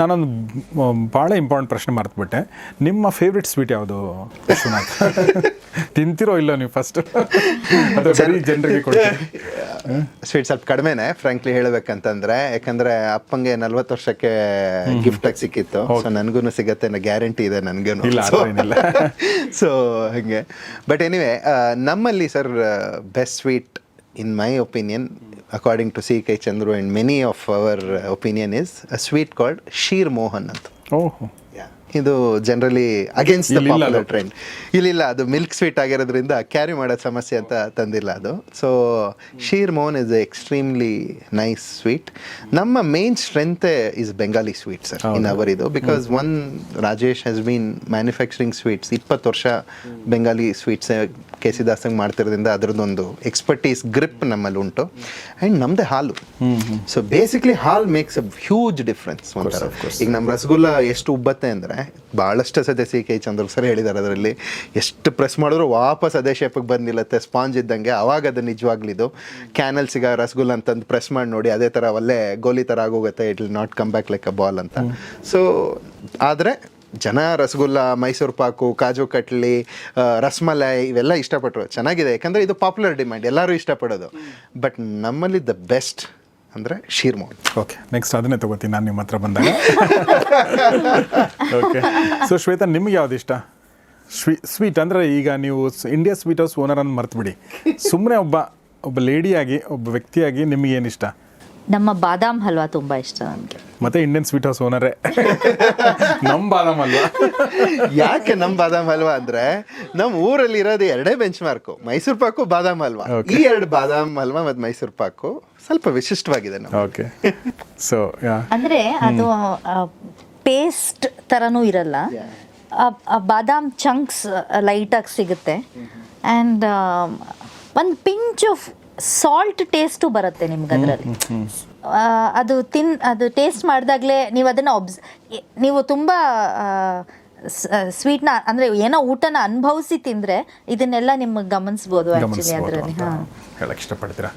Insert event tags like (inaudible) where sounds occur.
ನಾನೊಂದು ಭಾಳ ಇಂಪಾರ್ಟೆಂಟ್ ಪ್ರಶ್ನೆ ಮರೆತುಬಿಟ್ಟೆ. ನಿಮ್ಮ ಫೇವ್ರೆಟ್ ಸ್ವೀಟ್ ಯಾವುದು ವಿಶ್ವನಾಥ್? (laughs) ತಿಂತಿರೋ ಇಲ್ಲ ನೀವು ಫಸ್ಟ್ (laughs) ಅದು ಸರಿ ಜನರಿಗೆ ಸ್ವೀಟ್ (laughs) ಸ್ವಲ್ಪ ಕಡಿಮೆನೆ ಫ್ರಾಂಕ್ಲಿ ಹೇಳಬೇಕಂತಂದ್ರೆ ಯಾಕಂದ್ರೆ ಅಪ್ಪಂಗೆ ನಲ್ವತ್ತು ವರ್ಷಕ್ಕೆ ಗಿಫ್ಟ್ ಆಗಿ ಸಿಕ್ಕಿತ್ತು. ಸೊ ನನಗೂ ಸಿಗತ್ತೆ ಅನ್ನೋ ಗ್ಯಾರಂಟಿ ಇದೆ ಆ ಸೊ ಹಂಗೆ. ಬಟ್ ಎನಿವೆ ನಮ್ಮಲ್ಲಿ sir best sweet in my opinion, according to C.K. Chandru and many of our uh, opinion, is a sweet called Sheer Mohanat. Oh. Yeah. ಇದು generally against the popular. Trend ಇಲ್ಲಿಲ್ಲ ಅದು milk sweet ಆಗಿರೋದ್ರಿಂದ carry ಮಾಡೋ ಸಮಸ್ಯೆ ಅಂತ ತಂದಿಲ್ಲ ಅದು. So ಶೀರ್ ಮೋನ್ ಇಸ್ ಎಕ್ಸ್ಟ್ರೀಮ್ಲಿ ನೈಸ್ ಸ್ವೀಟ್ ನಮ್ಮ main ಸ್ಟ್ರೆಂತೆ is Bengali sweet sir in our ಇದು because one Rajesh has been manufacturing sweets ಇಪ್ಪತ್ತು ವರ್ಷ ಬೆಂಗಾಲಿ ಸ್ವೀಟ್ಸ್ ಕೆ ಸಿ ದಾಸಂಗ್ ಮಾಡ್ತಿರೋದ್ರಿಂದ ಅದರದ್ದೊಂದು ಎಕ್ಸ್ಪರ್ಟೀಸ್ ಗ್ರಿಪ್ ನಮ್ಮಲ್ಲಿ ಉಂಟು. ಆ್ಯಂಡ್ ನಮ್ದೆ ಹಾಲು. ಸೊ ಬೇಸಿಕ್ಲಿ ಹಾಲ್ ಮೇಕ್ಸ್ ಅ ಹ್ಯೂಜ್ ಡಿಫ್ರೆನ್ಸ್ ಒಂಥರ. ಈಗ ನಮ್ಮ ರಸಗುಲ್ಲ ಎಷ್ಟು ಉಬ್ಬತ್ತೆ ಅಂದರೆ ಭಾಳಷ್ಟು ಸದ್ಯ ಸಿ ಕೆ ಚಂದ್ರು ಸರ್ ಹೇಳಿದ್ದಾರೆ ಅದರಲ್ಲಿ. ಎಷ್ಟು ಪ್ರೆಸ್ ಮಾಡಿದ್ರು ವಾಪಸ್ ಅದೇ ಶೇಪಿಗೆ ಬಂದಿಲ್ಲತ್ತೆ. ಸ್ಪಾಂಜ್ ಇದ್ದಂಗೆ. ಅವಾಗ ಅದು ನಿಜವಾಗ್ಲಿದ್ದು ಕ್ಯಾನಲ್ ಸಿಗ ರಸಗುಲ್ಲ ಅಂತಂದು ಪ್ರೆಸ್ ಮಾಡಿ ನೋಡಿ ಅದೇ ಥರ ಒಳ್ಳೆ ಗೋಲಿ ಥರ ಆಗೋಗುತ್ತೆ. It will not come back like a ball ಅಂತ. ಸೊ ಆದರೆ ಜನ ರಸಗುಲ್ಲ ಮೈಸೂರು ಪಾಕು ಕಾಜು ಕಟ್ಲಿ ರಸ್ಮಲೈ ಇವೆಲ್ಲ ಇಷ್ಟಪಟ್ಟರು. ಚೆನ್ನಾಗಿದೆ. ಯಾಕಂದರೆ ಇದು ಪಾಪ್ಯುಲರ್ ಡಿಮ್ಯಾಂಡ್ ಎಲ್ಲರೂ ಇಷ್ಟಪಡೋದು. ಬಟ್ ನಮ್ಮಲ್ಲಿ ದ ಬೆಸ್ಟ್ ಅಂದರೆ ಶೀರ್ಮೋಹನ್ ಓಕೆ ನೆಕ್ಸ್ಟ್ ಅದನ್ನೇ ತಗೋತೀನಿ ನಾನು ನಿಮ್ಮ ಹತ್ರ ಬಂದಾಗ. ಓಕೆ ಸೊ ಶ್ವೇತಾ ನಿಮ್ಗೆ ಯಾವ್ದು ಇಷ್ಟ? ಸ್ವೀ ಸ್ವೀಟ್ ಅಂದರೆ ಈಗ ನೀವು ಇಂಡಿಯಾ ಸ್ವೀಟ್ ಹೌಸ್ ಓನರ್ ಅಂತ ಮರ್ತುಬಿಡಿ. ಸುಮ್ಮನೆ ಒಬ್ಬ ಒಬ್ಬ ಲೇಡಿಯಾಗಿ ಒಬ್ಬ ವ್ಯಕ್ತಿಯಾಗಿ ನಿಮಗೇನು ಏನು ಇಷ್ಟ? ನಮ್ಮ ಬಾದಾಮ್ ಹಲ್ವಾ ತುಂಬ ಇಷ್ಟ ನನಗೆ. ಮತ್ತೆ ಇಂಡಿಯನ್ ಸ್ವೀಟ್ ಹೌಸ್ ಓನರೇ ನಮ್ಮ ಬಾದಾಮ್ ಅಲ್ವಾ? ಯಾಕೆ ನಮ್ಮ ಬಾದಾಮ್ ಹಲ್ವಾ ಅಂದ್ರೆ ನಮ್ಮ ಊರಲ್ಲಿ ಇರೋದು ಎರಡೇ ಬೆಂಚ್ ಮಾರ್ಕು ಮೈಸೂರು ಪಾಕು ಬಾದಾಮ್ ಹಲ್ವಾ. ಈ ಎರಡು ಬಾದಾಮ್ ಹಲ್ವಾ ಮತ್ತು ಮೈಸೂರು ಪಾಕು ಸ್ವಲ್ಪ ವಿಶಿಷ್ಟವಾಗಿದೆ ನಮ್ಮ ಓಕೆ ಸೊ ಯಾ ಅಂದರೆ ಅದು ಪೇಸ್ಟ್ ತರನೂ ಇರಲ್ಲ. ಆ- ಆ ಬಾದಾಮ್ ಚಂಕ್ಸ್ ಲೈಟಾಗಿ ಸಿಗುತ್ತೆ. ಆ್ಯಂಡ್ ಒಂದು ಪಿಂಚ್ ಆಫ್ ಸಾಲ್ಟ್ ಟೇಸ್ಟು ಬರುತ್ತೆ ನಿಮ್ಗೆ ಅದರಲ್ಲಿ ಅದು ತಿನ್ ಅದು ಟೇಸ್ಟ್ ಮಾಡಿದಾಗಲೇ ನೀವು ಅದನ್ನು ಒಬ್ಸ್ ನೀವು ತುಂಬ ಸ್ವೀಟ್ನ ಅಂದರೆ ಏನೋ ಊಟನ ಅನುಭವಿಸಿ ತಿಂದರೆ ಇದನ್ನೆಲ್ಲ ನಿಮ್ಗೆ ಗಮನಿಸ್ಬೋದು ಆ್ಯಕ್ಚುಲಿ ಅದರಲ್ಲಿ ಹಾಂ. ಹೇಳಕ್ ಇಷ್ಟಪಡ್ತೀರಾ?